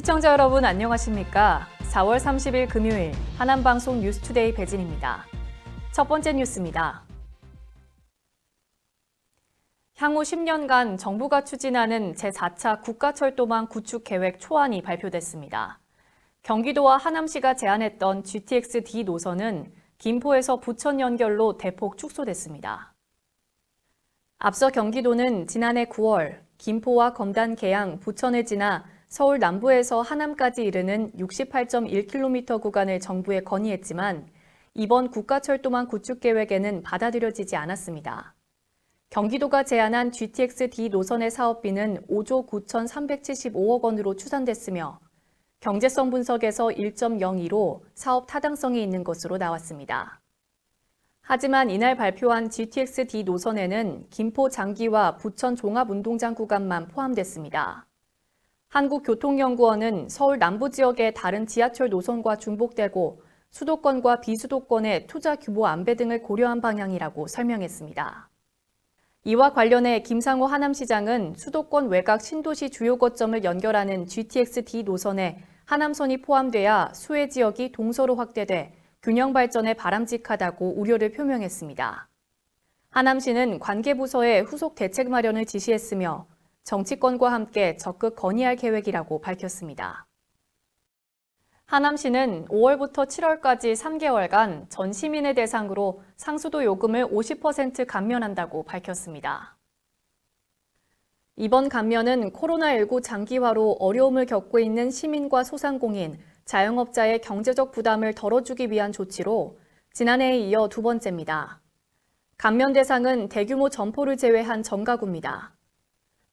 시청자 여러분 안녕하십니까? 4월 30일 금요일 하남방송 뉴스투데이 배진입니다. 첫 번째 뉴스입니다. 향후 10년간 정부가 추진하는 제4차 국가철도망 구축 계획 초안이 발표됐습니다. 경기도와 하남시가 제안했던 GTX-D 노선은 김포에서 부천 연결로 대폭 축소됐습니다. 앞서 경기도는 지난해 9월 김포와 검단 계양 부천을 지나 서울 남부에서 하남까지 이르는 68.1km 구간을 정부에 건의했지만 이번 국가철도망 구축 계획에는 받아들여지지 않았습니다. 경기도가 제안한 GTX-D 노선의 사업비는 5조 9,375억 원으로 추산됐으며 경제성 분석에서 1.02로 사업 타당성이 있는 것으로 나왔습니다. 하지만 이날 발표한 GTX-D 노선에는 김포 장기와 부천 종합운동장 구간만 포함됐습니다. 한국교통연구원은 서울 남부 지역의 다른 지하철 노선과 중복되고 수도권과 비수도권의 투자 규모 안배 등을 고려한 방향이라고 설명했습니다. 이와 관련해 김상호 하남시장은 수도권 외곽 신도시 주요 거점을 연결하는 GTX-D 노선에 하남선이 포함돼야 수해 지역이 동서로 확대돼 균형 발전에 바람직하다고 우려를 표명했습니다. 하남시는 관계부서에 후속 대책 마련을 지시했으며 정치권과 함께 적극 건의할 계획이라고 밝혔습니다. 하남시는 5월부터 7월까지 3개월간 전 시민을 대상으로 상수도 요금을 50% 감면한다고 밝혔습니다. 이번 감면은 코로나19 장기화로 어려움을 겪고 있는 시민과 소상공인, 자영업자의 경제적 부담을 덜어주기 위한 조치로 지난해에 이어 두 번째입니다. 감면 대상은 대규모 점포를 제외한 전가구입니다.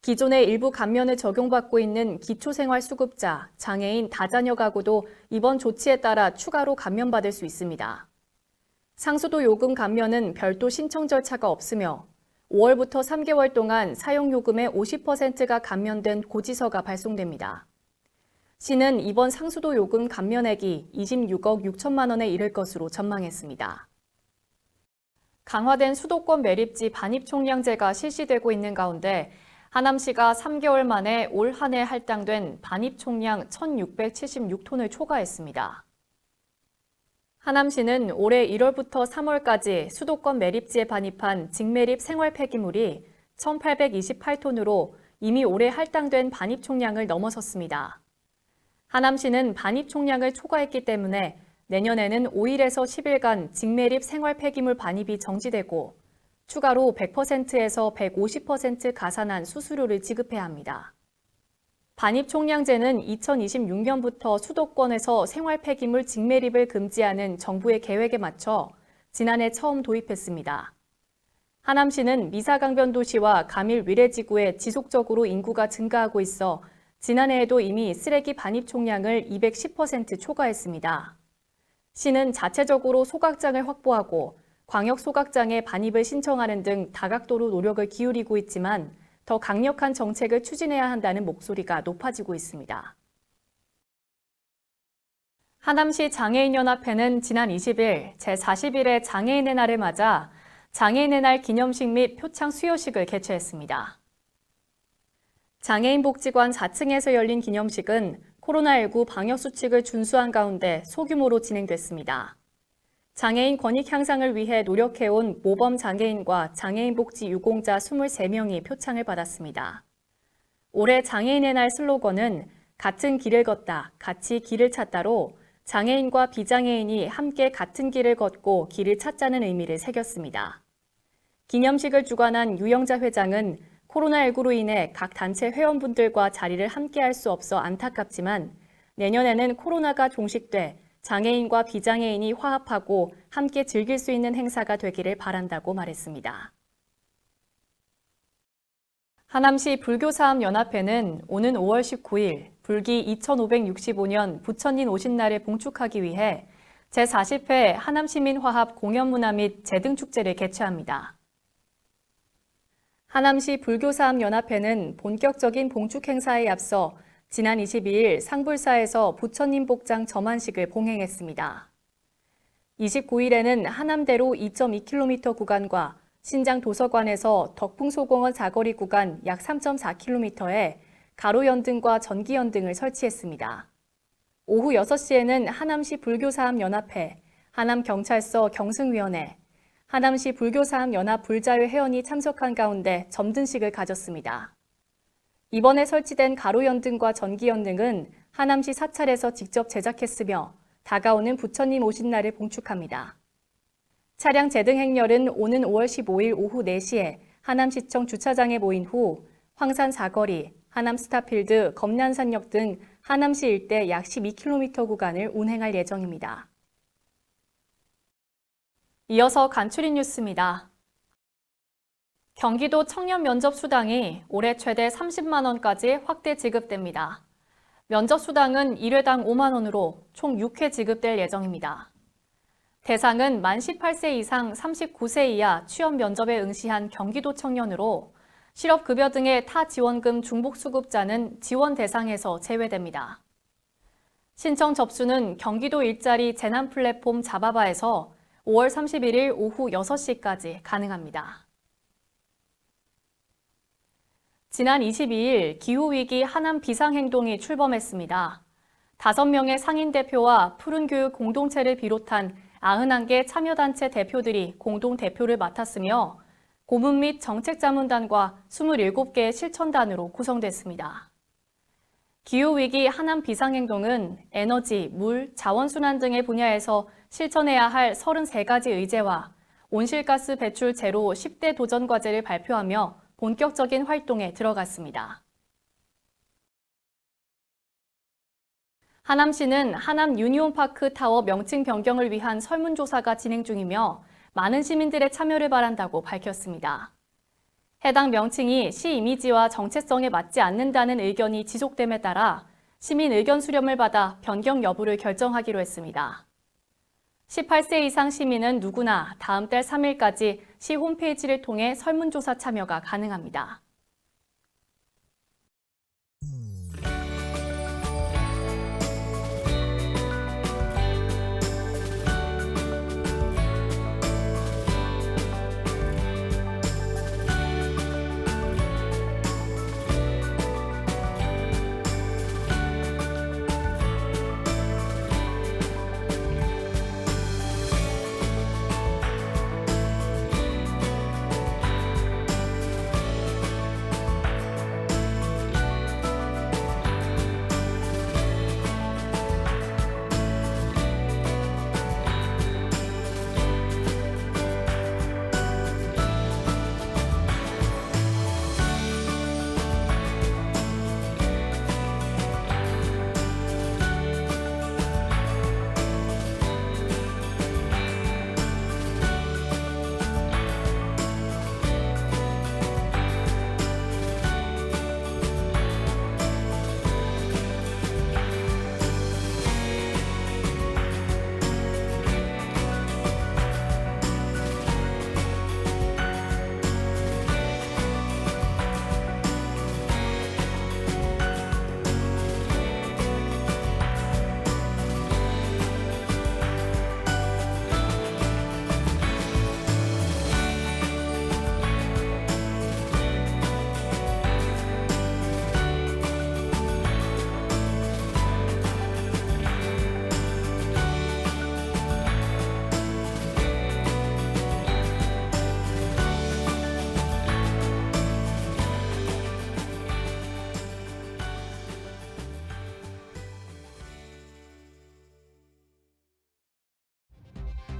기존의 일부 감면을 적용받고 있는 기초생활수급자, 장애인, 다자녀 가구도 이번 조치에 따라 추가로 감면받을 수 있습니다. 상수도 요금 감면은 별도 신청 절차가 없으며 5월부터 3개월 동안 사용요금의 50%가 감면된 고지서가 발송됩니다. 시는 이번 상수도 요금 감면액이 26억 6천만 원에 이를 것으로 전망했습니다. 강화된 수도권 매립지 반입 총량제가 실시되고 있는 가운데 하남시가 3개월 만에 올 한 해 할당된 반입 총량 1,676톤을 초과했습니다. 하남시는 올해 1월부터 3월까지 수도권 매립지에 반입한 직매립 생활 폐기물이 1,828톤으로 이미 올해 할당된 반입 총량을 넘어섰습니다. 하남시는 반입 총량을 초과했기 때문에 내년에는 5일에서 10일간 직매립 생활 폐기물 반입이 정지되고 추가로 100%에서 150% 가산한 수수료를 지급해야 합니다. 반입 총량제는 2026년부터 수도권에서 생활 폐기물 직매립을 금지하는 정부의 계획에 맞춰 지난해 처음 도입했습니다. 하남시는 미사강변 도시와 가밀 위례지구에 지속적으로 인구가 증가하고 있어 지난해에도 이미 쓰레기 반입 총량을 210% 초과했습니다. 시는 자체적으로 소각장을 확보하고 광역 소각장에 반입을 신청하는 등 다각도로 노력을 기울이고 있지만 더 강력한 정책을 추진해야 한다는 목소리가 높아지고 있습니다. 하남시 장애인연합회는 지난 20일 제41회 장애인의 날을 맞아 장애인의 날 기념식 및 표창 수여식을 개최했습니다. 장애인 복지관 4층에서 열린 기념식은 코로나19 방역수칙을 준수한 가운데 소규모로 진행됐습니다. 장애인 권익 향상을 위해 노력해온 모범 장애인과 장애인 복지 유공자 23명이 표창을 받았습니다. 올해 장애인의 날 슬로건은 같은 길을 걷다, 같이 길을 찾다로 장애인과 비장애인이 함께 같은 길을 걷고 길을 찾자는 의미를 새겼습니다. 기념식을 주관한 유영자 회장은 코로나19로 인해 각 단체 회원분들과 자리를 함께 할 수 없어 안타깝지만 내년에는 코로나가 종식돼 장애인과 비장애인이 화합하고 함께 즐길 수 있는 행사가 되기를 바란다고 말했습니다. 하남시 불교사업연합회는 오는 5월 19일 불기 2565년 부처님 오신 날을 봉축하기 위해 제40회 하남시민화합 공연문화 및 재등축제를 개최합니다. 하남시 불교사업연합회는 본격적인 봉축 행사에 앞서 지난 22일 상불사에서 부처님 복장 점안식을 봉행했습니다. 29일에는 하남대로 2.2km 구간과 신장 도서관에서 덕풍소공원 사거리 구간 약 3.4km에 가로연등과 전기연등을 설치했습니다. 오후 6시에는 하남시 불교사업연합회, 하남경찰서 경승위원회, 하남시 불교사업연합 불자유 회원이 참석한 가운데 점등식을 가졌습니다. 이번에 설치된 가로연등과 전기연등은 하남시 사찰에서 직접 제작했으며 다가오는 부처님 오신 날을 봉축합니다. 차량 제등 행렬은 오는 5월 15일 오후 4시에 하남시청 주차장에 모인 후 황산 사거리, 하남 스타필드, 검난산역 등 하남시 일대 약 12km 구간을 운행할 예정입니다. 이어서 간추린 뉴스입니다. 경기도 청년 면접 수당이 올해 최대 30만 원까지 확대 지급됩니다. 면접 수당은 1회당 5만 원으로 총 6회 지급될 예정입니다. 대상은 만 18세 이상 39세 이하 취업 면접에 응시한 경기도 청년으로 실업급여 등의 타 지원금 중복 수급자는 지원 대상에서 제외됩니다. 신청 접수는 경기도 일자리 재난 플랫폼 자바바에서 5월 31일 오후 6시까지 가능합니다. 지난 22일 기후위기 하남 비상행동이 출범했습니다. 5명의 상인 대표와 푸른교육 공동체를 비롯한 91개 참여단체 대표들이 공동 대표를 맡았으며 고문 및 정책자문단과 27개의 실천단으로 구성됐습니다. 기후위기 하남 비상행동은 에너지, 물, 자원순환 등의 분야에서 실천해야 할 33가지 의제와 온실가스 배출 제로 10대 도전 과제를 발표하며 본격적인 활동에 들어갔습니다. 하남시는 하남 유니온파크 타워 명칭 변경을 위한 설문조사가 진행 중이며 많은 시민들의 참여를 바란다고 밝혔습니다. 해당 명칭이 시 이미지와 정체성에 맞지 않는다는 의견이 지속됨에 따라 시민 의견 수렴을 받아 변경 여부를 결정하기로 했습니다. 18세 이상 시민은 누구나 다음 달 3일까지 시 홈페이지를 통해 설문조사 참여가 가능합니다.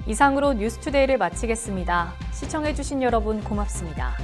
이상으로 뉴스투데이를 마치겠습니다. 시청해주신 여러분 고맙습니다.